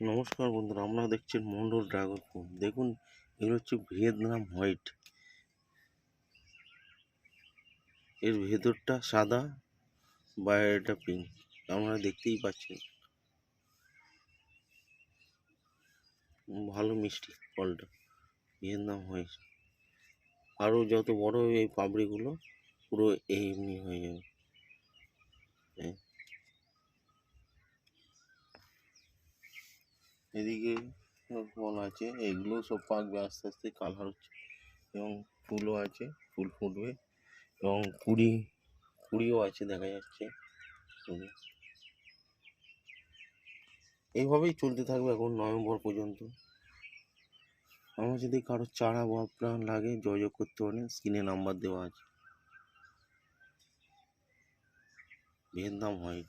নমস্কার বন্ধুরা আমরা দেখছেন মন্ডল ড্রাগন ফ্রুট দেখুন এগুলো হচ্ছে ভিয়েতনাম হোয়াইট। এর ভেতরটা সাদা বাইরেটা পিঙ্ক। আপনারা দেখতেই পাচ্ছেন। উম, ভালো মিষ্টি ফলটা ভিয়েতনাম হোয়াইট। আরও যত বড় এই পাপড়িগুলো পুরো এমনি হয়ে যাবে। এদিকে ফল আছে, এগুলো সব পাকবে আস্তে আস্তে, কালার হচ্ছে এবং ফুলও আছে, ফুল ফুটবে এবং কুড়ি কুড়িও আছে দেখা যাচ্ছে। এইভাবেই চলতে থাকবে এখন নভেম্বর পর্যন্ত। আমার যদি কারও চারা বা প্ল্যান লাগে যোগাযোগ করতে পারেন, স্ক্রিনে নাম্বার দেওয়া আছে। Vietnam white.